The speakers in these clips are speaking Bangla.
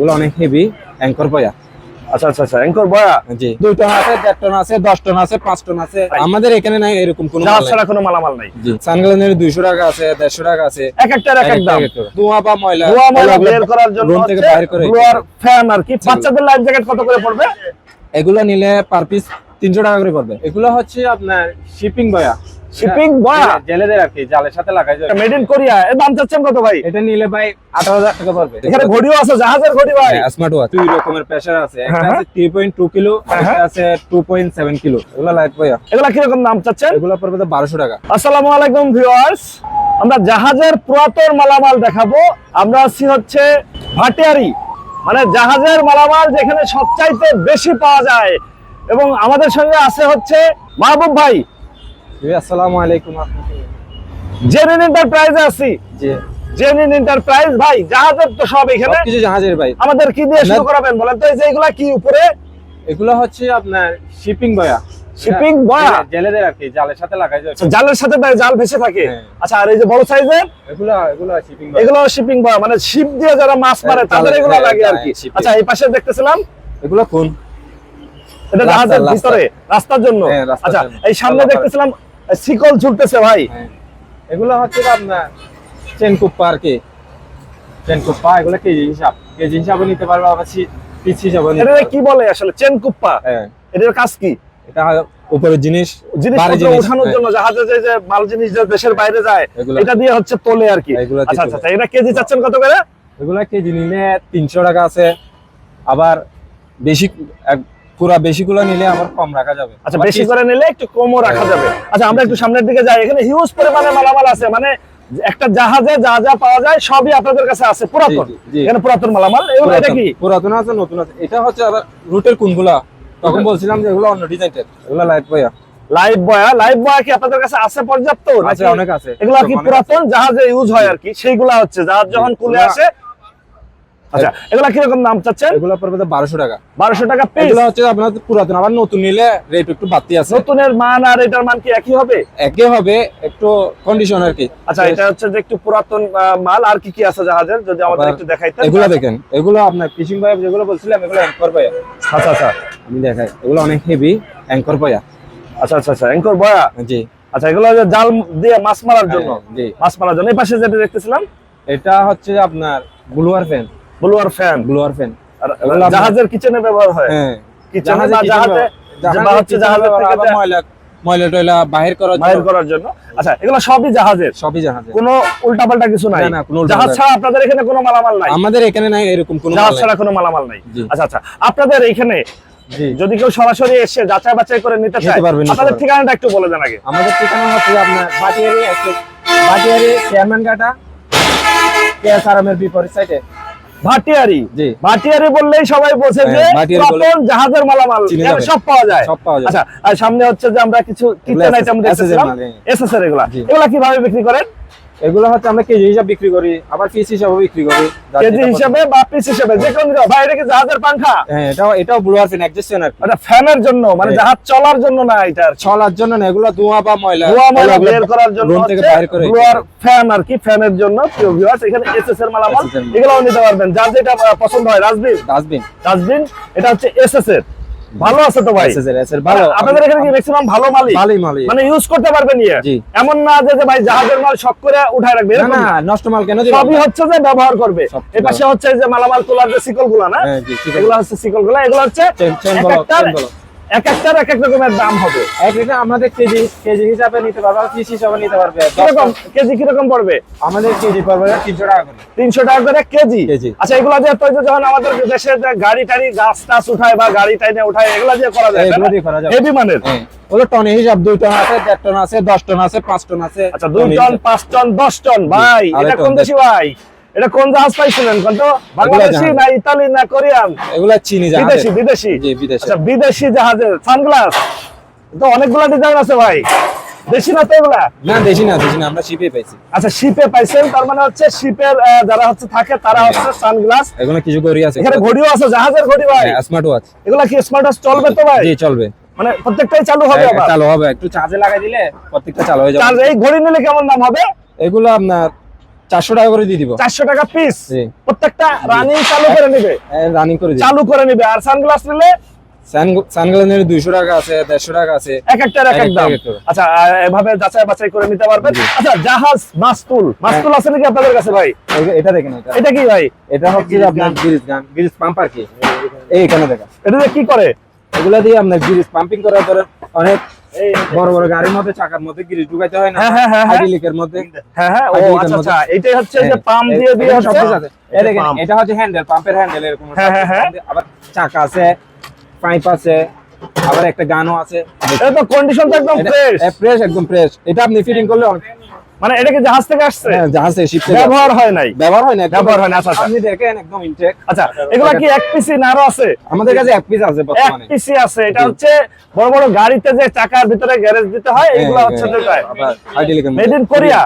এগুলো অনেক হেভি অ্যাঙ্কর পয়া আচ্ছা আচ্ছা আচ্ছা অ্যাঙ্কর বয়া জি। দুই টন আছে দেড় টন আছে দশ টন আছে পাঁচ টন আছে। আমাদের এখানে নাই এরকম কোনো জাহাজ ছাড়া কোনো মালামাল নাই। জি। দুইশো টাকা আছে দেড়শো টাকা আছে। এক একটার এক এক দাম ধোঁয়া বা ময়লা ধোয়া ময়লা বের করার জন্য room থেকে বাইরে করে ব্লোয়ার ফ্যান আর কি। বাচ্চাদের লাইফ জ্যাকেট কত করে পড়বে? এগুলো নিলে পার পিস তিনশো টাকা করে পড়বে। এগুলো হচ্ছে আপনার শিপিং বয়া শিপিং বয়া জেলেদের আর কি জালের সাথে লাগাই যায়। মেড ইন কোরিয়া এর দাম চাচ্ছেন কত ভাই? এটা নিলে ভাই আঠারো হাজার টাকা পড়বে। এখানে ঘড়িও আছে জাহাজের ঘড়ি ভাই। স্মার্ট ওয়াচ দুই রকমের প্রেসার আছে একটা হ্যাঁ, আছে থ্রি পয়েন্ট টু কিলো হ্যাঁ, একটা আছে টু পয়েন্ট সেভেন কিলো। এগুলো লাইট বয়া এগুলা কীরকম দাম চাচ্ছেন? এগুলো পড়বে তো বারোশো টাকা। আসসালামু আলাইকুম ভিউয়ার্স আমরা জাহাজের পুরাতন মালামাল দেখাবো। আমরা আছি হচ্ছে ভাটিয়ারি মানে জাহাজের মালামাল যেখানে সবচাইতে বেশি পাওয়া যায়। এবং আমাদের সঙ্গে আছে হচ্ছে মাহবুব ভাই। আসসালামু আলাইকুম রহমতুল্লাহ। জেনিন আছি। জি। জেনিন এন্টারপ্রাইজ ভাই জাহাজের তো সব এখানে। সবকিছু জাহাজের ভাই। আমাদের কি দিয়ে শুরু করাবেন বলেন তো এই যে এগুলা কি উপরে? এগুলো হচ্ছে আপনার শিপিং বয়া Shipping বয়া? জেলেদের আর কি জালের সাথে লাগাই যায়। জালের সাথে জাল ভেসে থাকে? হ্যাঁ। আচ্ছা আর এই যে বড় সাইজের? এগুলো এগুলো শিপিং বয়া এগুলো শিপিং বয় মানে শিপ দিয়ে যারা মাছ মারে হ্যাঁ, তাদের তাদের- এগুলো হ্যাঁ, লাগে আর হ্যাঁ, কি। আচ্ছা এই পাশে দেখতেছিলাম? এগুলো কোন এটা জাহাজের ভিতরে রাস্তার জন্য। হ্যাঁ, আচ্ছা এই সামনে দেখতেছিলাম শিকল ঝুলতেছে ভাই। হ্যাঁ। এগুলো হচ্ছে আপনার চেন কুপ্পা আর কি। চেন কুপ্পা এগুলো কেজি হিসাব। কেজি হিসাবে নিতে পারবে আবার পিস হিসাবে এটা কি বলে আসলে চেন কুপ্পা হ্যাঁ। এটার কাজ কি? এটা উপরের জিনিস জিনিস, হ্যাঁ। জন্য জাহাজে যে যে মাল জিনিস যে দেশের বাইরে যায় এটা দিয়ে হচ্ছে তোলে আর কি। আচ্ছা আচ্ছা আচ্ছা, এটা কেজি চাচ্ছেন কত করে? এগুলা কেজি নিলে তিনশো টাকা আছে। আবার বেশি পুরা বেশিগুলো নিলে আবার কম রাখা যাবে। আচ্ছা বেশি করে নিলে একটু কমও রাখা যাবে। আচ্ছা আমরা একটু সামনের দিকে যাই। এখানে হিউজ পরিমাণে মালামাল আছে। মানে একটা জাহাজে যা যা পাওয়া যায় সবই আপনাদের কাছে আছে পুরাতন। এখানে পুরাতন মালামাল। এগুলো এটা কি? পুরাতন আছে নতুন আছে। এটা হচ্ছে আবার রুটের কোনগুলা? তখন বলছিলাম যে এগুলো অন্য ডিজাইনের এগুলো লাইট বয়া লাইভ বয়া লাইভ বয়া কি আপনাদের কাছে আছে পর্যাপ্ত? আছে অনেক আছে। এগুলা কি পুরাতন? জাহাজে ইউজ হয় আর কি। সেইগুলা হচ্ছে। জাহাজ যখন কুলে আসে আচ্ছা এগুলা কীরকম দাম চাচ্ছেন? এগুলো পড়বে বারোশো টাকা। বারোশো টাকা এগুলো হচ্ছে আপনার পুরাতন আবার নতুন নিলে রেট একটু বাড়তি আছে। নতুনের মান আর এটার মান কি একই হবে? একে হবে একটু কন্ডিশন আর কি। আচ্ছা এটা হচ্ছে যে একটু পুরাতন মাল আর কি কি আছে জাহাজের? যদি আমাদের একটু দেখাইতেন। এগুলো দেখেন এগুলো আপনার ফিশিং যেগুলো বলছিলাম এগুলো অ্যাঙ্কর পাইপ আচ্ছা আচ্ছা। আমি দেখাই এগুলো অনেক হেভি অ্যাঙ্কর পাইপ আচ্ছা আচ্ছা আচ্ছা অ্যাঙ্কর বয়া জি। আচ্ছা এগুলো যে জাল দিয়ে মাছ মারার জন্য? হ্যাঁ, জি। মাছ মারার জন্য। এই পাশে যেটা দেখতেছিলাম? এটা হচ্ছে আপনার blower fan blower fan. Blower fan. আর জাহাজের কিচেনে ব্যবহার হয়। হ্যাঁ কিচেনে kitchen জাহাজে হচ্ছে জাহাজের থেকে ময়লা ময়লা টয়লা বাহির করার জন্য। করার জন্য। আচ্ছা এগুলো সবই জাহাজের? সবই জাহাজে কোনো উল্টাপাল্টা কিছু নাই? না, না, কোনো জাহাজ ছাড়া আপনাদের এখানে কোনো মালামাল নাই? আমাদের এখানে নাই এরকম কোনো জাহাজ ছাড়া কোনো মালামাল নাই? আচ্ছা আচ্ছা আপনাদের এখানে যদি কেউ সরাসরি এসে যাচাই বাছাই করে নিতে চায় আপনাদের ঠিকানাটা একটু বলে দেন আগে। আমাদের ঠিকানা হচ্ছে আপনার বাটিয়ারি একটু বাটিয়ারি চেয়ারম্যান এর বিপরীত সাইডে ভাটিয়ারি। ভাটিয়ারি বললেই সবাই বোঝে যে হ্যাঁ, পুরাতন জাহাজের মালামাল। সব পাওয়া যায়। সব পাওয়া যায়। আচ্ছা আর সামনে হচ্ছে যে আমরা কিছু কিচেন আইটেম দেখতেছিলাম। মাল। এসএস এর এগুলা। এগুলা কীভাবে বিক্রি করেন? এগুলো হচ্ছে আমরা কেজি হিসাব বিক্রি করি আবার পিস হিসাবে বিক্রি করি। কেজি হিসেবে বা পিস হিসেবে যে কোন ভাই এটা কি জাহাজের পাংখা হ্যাঁ এটাও এটাও ব্লুয়ার ফ্যান অ্যাডজাস্টন আর এটা ফ্যানের জন্য মানে হ্যাঁ। জাহাজ চলার জন্য না এটা চলার জন্য না এগুলো ধোঁয়া বা ময়লা। ধোঁয়া ময়লা বের করার জন্য room থেকে বাইরে করে ব্লোয়ার ফ্যান আর কি ফ্যানের জন্য প্রিয় ভিউয়ার্স এখানে এসএস এর মালামাল। এগুলোও নিতে পারবেন। যার যেটা পছন্দ হয় রাজবীর। ডাস্টবিন ডাস্টবিন এটা হচ্ছে এসএস এর। ভালো আছে তো ভাই? ভালো। আপনাদের এখানে কি ম্যাক্সিমাম ভালো মালই ভালোই মালই মানে ইউজ করতে পারবেন ইয়ে? এমন না যে যে ভাই জাহাজের মাল শক করে উঠায় রাখবে না। নষ্ট মাল কেন সবই হচ্ছে যে ব্যবহার করবে। এই পাশে হচ্ছে যে মালামাল তোলার যে সিকলগুলো না হ্যাঁ, এগুলো হচ্ছে সিকলগুলো গুলা এগুলো হচ্ছে চেন এক একটার এক এক রকমের দাম হবে। এক লিটার আমাদের কেজি কেজি হিসাবে নিতে পারবে পিস হিসাবে নিতে পারবে। কীরকম কেজি কীরকম পড়বে? আমাদের কেজি পড়বে তিনশো টাকা করে। তিনশো টাকা করে কেজি? কেজি। আচ্ছা এগুলো তো যখন আমাদের দেশে গাড়ি টাড়ি গাছ টাছ উঠায় বা গাড়ি টাইনে উঠায় এগুলো দিয়ে করা যায় এগুলো দিয়ে করা যাবে। হেভি মানের? হ্যাঁ। ওগুলো টনে হিসাব দুই টন আছে দেড় টন আছে দশ টন আছে পাঁচ টন আছে। আচ্ছা দুই টন পাঁচ টন দশ টন ভাই এটা দেশি ভাই। এটা কোন জাহাজ পাইছিলেন? কোন তো বাংলাদেশি না ইতালি না কোরিয়ান? এগুলো চিনি জাহাজের। বিদেশি বিদেশি। জি বিদেশি। আচ্ছা বিদেশি জাহাজের সানগ্লাস। তো অনেকগুলা ডিজাইন আছে ভাই। দেশি না তো এগুলা? না দেশি না দেশি না আমরা শিপে পাইছি। আচ্ছা শিপে পাইছেন তার মানে হচ্ছে শিপের যারা হচ্ছে থাকে তারা হচ্ছে সানগ্লাস। এগুলো কিছু গড়ি আছে। এখানে ঘড়িও আছে জাহাজের ঘড়ি ভাই। স্মার্ট ওয়াচ এগুলা কি স্মার্ট ওয়াচ চলবে তো ভাই? জি চলবে। মানে প্রত্যেকটাই চালু হবে হ্যাঁ, আবার? চালু হবে। একটু চার্জে লাগাই দিলে প্রত্যেকটা চালু হয়ে চার্জ যাবে এই ঘড়ি নিলে কেমন দাম হবে? এগুলো আপনার চারশো টাকা করে দিয়ে দিব। চারশো টাকা পিস প্রত্যেকটা রানিং চালু করে নিবে? রানিং করে চালু করে নিবে। আর সানগ্লাস নিলে? সানগ্লাস নিলে দুইশো টাকা আছে দেড়শো টাকা আছে। এক একটার এক এক দাম। আচ্ছা এভাবে যাচাই বাছাই করে নিতে পারবেন। আচ্ছা জাহাজ মাস্তুল। মাস্তুল আছে নাকি আপনাদের কাছে ভাই? এটা দেখেন এটা। এটা কি ভাই? এটা হচ্ছে আপনার ব্রিজ গান ব্রিজ পাম্পার কি? এই এখানে দেখা। এটা কি করে? এগুলা দিয়ে আপনার ব্রিজ পাম্পিং করার পরে অনেক বড় বড় গাড়ির মধ্যে চাকার মধ্যে গ্রিজ ঢুকাইতে হয় না। হ্যাঁ, হ্যাঁ, হ্যাঁ, হ্যাঁ। হাইড্রোলিকের মধ্যে। হ্যাঁ হ্যাঁ ও আচ্ছা আচ্ছা এটাই হচ্ছে যে হ্যাঁ, পাম্প দিয়ে দিয়ে হচ্ছে? আছে। এই দেখেন, এটা হচ্ছে হ্যান্ডেল পাম্পের হ্যান্ডেল এরকম হ্যাঁ, হ্যাঁ, হ্যাঁ। আবার চাকা আছে পাইপ আছে আবার একটা গানও আছে। এটা তো কন্ডিশন তো একদম ফ্রেশ ফ্রেশ একদম ফ্রেশ এটা আপনি ফিটিং করলে অনেক- মানে এটা কি জাহাজ থেকে আসছে? হ্যাঁ, জাহাজ থেকে ship থেকে ব্যবহার হয় নাই। ব্যবহার হয় না ব্যবহার হয় না, আচ্ছা, আচ্ছা। আপনি দেখেন একদম ইনটেক আচ্ছা এগুলা কি এক পিসি না আরও আছে? আমাদের কাছে এক পিস আছে বর্তমানে। এক পিসি আছে। এটা হচ্ছে বড় বড় গাড়িতে যে চাকার ভিতরে গ্যারেজ দিতে হয় এগুলো হ্যাঁ, হচ্ছে হ্যাঁ, যেটায় আবার made in Korea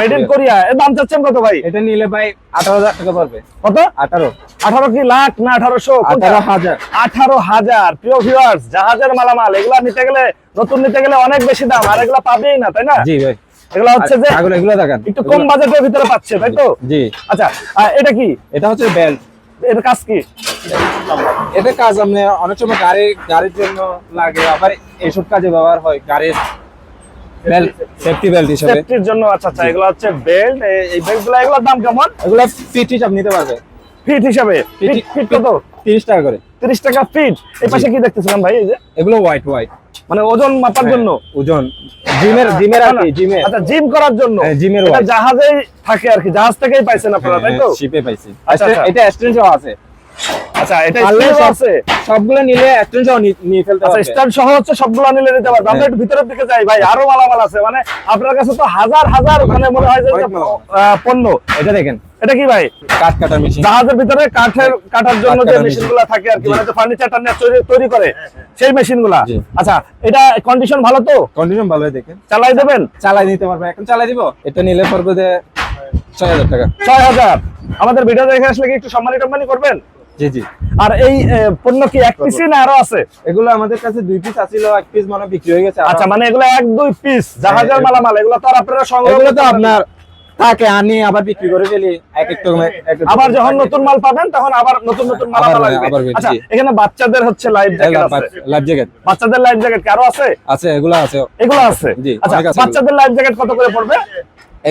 made in Korea এর দাম চাচ্ছেন কত ভাই? এটা নিলে ভাই আঠারো হাজার টাকা পড়বে। কত? আঠারো। আঠারো কি লাখ না আঠারোশো? আঠারো হাজার। আঠারো হাজার। প্রিয় ভিউয়ার্স জাহাজের মালামাল এগুলা নিতে গেলে নতুন নিতে গেলে অনেক বেশি দাম আর এগুলা পাবেই না তাই না? জি ভাই। এগুলা হচ্ছে যে এগুলো এগুলো দেখেন। একটু কম বাজেটের ভিতরে পাচ্ছে তাই তো? জি। আচ্ছা এটা কি? এটা হচ্ছে বেল্ট এর কাজ কি? এটা কাজ আপনি অনেক সময় গাড়ি গাড়ির জন্য লাগে আবার এইসব কাজে ব্যবহার হয় গাড়ির বেল্ট সেফটি বেল্ট হিসেবে। সেফটির জন্য আচ্ছা আচ্ছা এগুলো হচ্ছে বেল্ট এই বেল্টগুলো এগুলোর দাম কেমন? এগুলো ফিট হিসাব নিতে পারবে। ফিট হিসাবে? ফিট কত? তিরিশ টাকা করে। তিরিশ টাকা ফিট এই পাশে কি দেখতেছিলাম ভাই এই যে? এগুলো হোয়াইট হোয়াইট মানে ওজন মাপার জন্য। ওজন। জিমের জিমের আর কি জিমের। আচ্ছা জিম করার জন্য। হ্যাঁ, জিমের এটা জাহাজে থাকে আর কি জাহাজ থেকেই পাইছেন আপনারা তাই তো? শিপে পাইছি। আচ্ছা, আচ্ছা। এটা এক্সটেনশন আছে। আচ্ছা এটা পারলে আছে? সবগুলো নিলে এক্সটেন্স নিয়ে ফেলতে আচ্ছা পারবে। সহ হচ্ছে সবগুলো নিলে নিতে পারবে। আমরা হ্যাঁ। একটু ভিতরের দিকে যাই ভাই আরও মালামাল আছে। মানে আপনার কাছে তো হাজার হাজার মানে মনে হয় যে অনেক মালামাল। আহ, পণ্য। এটা দেখেন। এটা কি ভাই? কাঠ কাটার মেশিন। জাহাজের ভিতরে কাঠের কাটার জন্য যে কাটার মেশিন। machine। গুলা থাকে আর কি জি। মানে ফার্নিচারটা তৈরি করে সেই মেশিনগুলা আচ্ছা এটা কন্ডিশন ভালো তো? কন্ডিশন ভালো দেখেন। চালাই দেবেন? চালাই দিতে পারবে। এখন চালাই দিব? এটা নিলে পড়বে যে ছয় হাজার টাকা। ছয় হাজার। আমাদের ভিডিও দেখে আসলে কি একটু সম্মানী টম্মানি করবেন? জি জি। আর এই পণ্য কি এক পিসই না আরও আছে? এগুলো আমাদের কাছে দুই পিস আছিল এক পিস মনে বিক্রি হয়ে গেছে। আচ্ছা মানে এগুলো এক দুই পিস জাহাজের হ্যাঁ, মালামাল এগুলো তো আপনারা সংগ্রহ তো। আপনার থাকে আনি আবার বিক্রি করে ফেলি এক এক আবার যখন নতুন মাল পাবেন তখন আবার নতুন নতুন আবার বেশি। আচ্ছা এখানে বাচ্চাদের হচ্ছে লাইফ জ্যাকেট আছে। লাইফ জ্যাকেট বাচ্চাদের লাইফ জ্যাকেট কারও আছে? আছে এগুলো আছে। এগুলো আছে? জি, আচ্ছা বাচ্চাদের লাইফ জ্যাকেট কত করে পড়বে?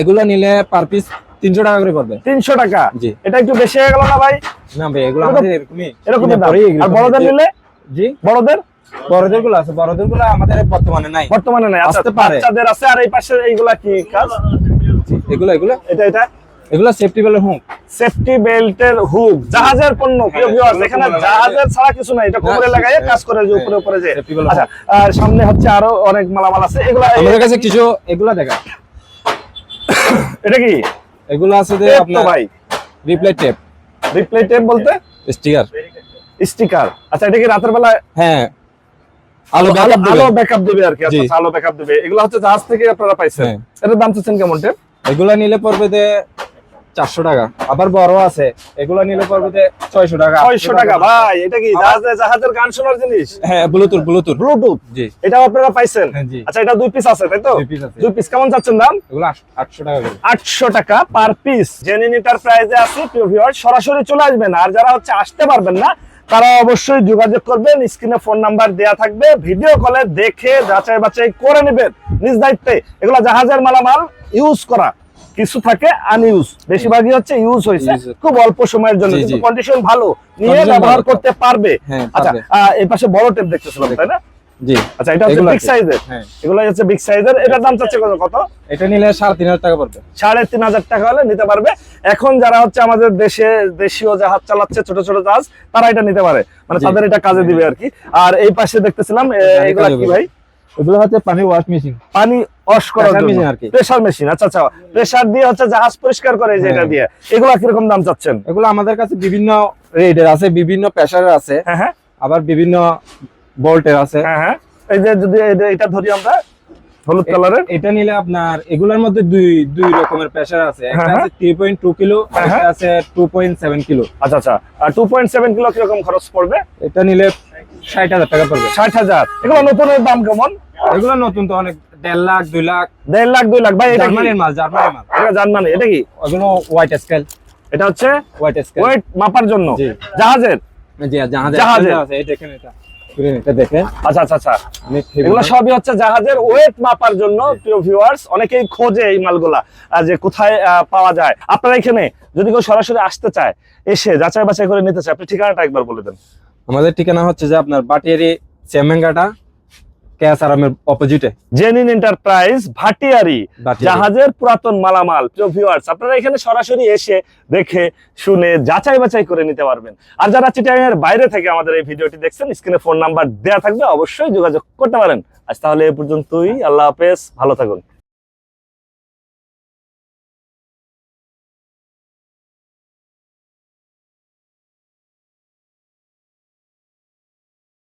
এগুলো নিলে পার পিস তিনশো টাকা করে পড়বে। তিনশো টাকা? জি। এটা একটু বেশি হয়ে গেল না ভাই? না ভাই এগুলো এগুলো- আমাদের এরকমই। এরকমই দাম। আর এরকম। বড়দের নিলে? জি। বড়দের? বড়দেরগুলো আছে বড়দেরগুলো আমাদের বর্তমানে নাই। বর্তমানে নাই। আসতে পারে। বাচ্চাদের আছে আর এই পাশে এইগুলা কি কাজ? এগুলো এগুলো। এটা এটা? এগুলো সেফটি বেলের হুম সেফটি বেল্টের হুক। জাহাজের পণ্য প্রিয় ভিউয়ার্স এখানে জাহাজের ছাড়া কিছু নাই। এটা কোমরে না, কাজ করে যে উপরে উপরে যে। আচ্ছা সামনে হচ্ছে আরও অনেক মালামাল আছে। এগুলা আমাদের কাছে কিছু এগুলো দেখা। এটা কি? এগুলো আছে যে আপনার ভাই। রিপ্লাই টেপ রিপ্লে টেপ বলতে? স্টিকার স্টিকার আচ্ছা এটা কি রাতের বেলা হ্যাঁ। আলো ব্যাকআপ। আলো ব্যাকআপ দিবে আর কি। আচ্ছা আলো ব্যাকআপ দিবে। এগুলো হচ্ছে জাহাজ থেকে আপনারা পাইছেন। এটা এটার দাম চাচ্ছেন কেমন টেপ? এগুলো নিলে পড়বে যে চারশো টাকা। আবার বড় আছে এগুলা নিলে পড়বে যে ছয়শো টাকা। ছয়শো টাকা ভাই এটা কি জাহাজের গান শোনার জিনিস? হ্যাঁ ব্লুটুথ ব্লুটুথ ব্লুটুথ জি। এটাও আপনারা পাইছেন? হ্যাঁ, আচ্ছা এটা দুই পিস আছে তাই তো? দুই পিস কেমন চাচ্ছেন দাম? এগুলো আটশো টাকা আটশো টাকা পার পিস জেনুইন প্রাইজে আছে সরাসরি চলে আসবেন। আর যারা হচ্ছে আসতে পারবেন না তারা অবশ্যই যোগাযোগ করবেন স্ক্রিনে ফোন নাম্বার দেয়া থাকবে ভিডিও কলে দেখে যাচাই বাছাই করে নেবেন। নিজ দায়িত্বে এগুলো জাহাজের মালামাল ইউজ করা। কিছু থাকে আনইউজ বেশিরভাগই হচ্ছে ইউজ হয়েছে। খুব অল্প সময়ের জন্য। কিন্তু কন্ডিশন ভালো। নিয়ে ব্যবহার করতে পারবে। হ্যাঁ, আচ্ছা এই পাশে বড় টেপ দেখতেছিলাম তাই না? জি আচ্ছা এটা হচ্ছে বিগ। সাইজের হ্যাঁ। এগুলো হচ্ছে বিগ সাইজের এটার দাম চাচ্ছে কত এটা নিলে সাড়ে তিন হাজার টাকা পড়বে। সাড়ে তিন হাজার টাকা হলে নিতে পারবে। এখন যারা হচ্ছে আমাদের দেশে দেশীয় জাহাজ চালাচ্ছে ছোট ছোট জাহাজ তারা এটা নিতে পারে। মানে তাদের এটা কাজে দিবে আর কি। আর এই পাশে দেখতেছিলাম হ্যাঁ, এগুলা কি ভাই? এগুলো হচ্ছে পানি ওয়াশ মেশিন পানি ওয়াশ করার মেশিন জন্য। আর কি। প্রেসার মেশিন আচ্ছা আচ্ছা। প্রেসার দিয়ে হচ্ছে জাহাজ পরিষ্কার করে যেটা যে এগুলো কি রকম দাম চাচ্ছেন? এগুলো আমাদের কাছে বিভিন্ন রেটের আছে বিভিন্ন প্রেসারের আছে। হ্যাঁ হ্যাঁ। আবার বিভিন্ন ভোল্টের আছে। হ্যাঁ হ্যাঁ। এই যে যদি এটা ধরি আমরা হলুদ কালারের? এটা নিলে আপনার এগুলোর মধ্যে দুই দুই রকমের প্রেসার আছে। একটা হ্যাঁ, আছে থ্রি পয়েন্ট টু কিলো হ্যাঁ, একটা আছে টু পয়েন্ট সেভেন কিলো আচ্ছা আচ্ছা। আর টু পয়েন্ট সেভেন কিলো কীরকম খরচ পড়বে? এটা নিলে ষাট হাজার টাকা পড়বে। ষাট হাজার। এগুলো নতুনের দাম কেমন? এগুলো নতুন তো অনেক দেড় লাখ দুই লাখ। দেড় লাখ দুই লাখ। ভাই এটা জার্মানির মাল জার্মানির মাল। এটা জার্মানি এটা কি? ওগুলো হোয়াইট স্কেল এটা হচ্ছে হোয়াইট স্কেল ওয়েট মাপার জন্য। জাহাজের? জি জাহাজে জাহাজে। আছে এই দেখেন এটা। এটা দেখেন। আচ্ছা আচ্ছা আচ্ছা। এগুলো সবই হচ্ছে জাহাজের ওয়েট মাপার জন্য প্রিয় ভিউয়ার্স অনেকেই খোঁজে এই মালগুলা যে কোথায় পাওয়া যায়। আপনারা এখানে যদি কেউ সরাসরি আসতে চায় এসে যাচাই বাছাই করে নিতে চায় আপনি ঠিকানাটা একবার বলে দেন। আমাদের ঠিকানা হচ্ছে যে আপনার বাটিয়ারি চেমেঙ্গাটা ক্যাস আরামের অপোজিটে জেনিন এন্টারপ্রাইজ ভাটিয়ারি। জাহাজের পুরাতন মালামাল। প্রিয় ভিউয়ার্স আপনারা এখানে সরাসরি এসে দেখে শুনে যাচাই বাছাই করে নিতে পারবেন। আর যারা এর বাইরে থেকে আমাদের এই ভিডিওটি দেখছেন স্ক্রিনে ফোন নাম্বার দেয়া থাকবে অবশ্যই যোগাযোগ করতে পারেন। আজ তাহলে এ পর্যন্তই। আল্লাহ হাফেজ ভালো থাকুন।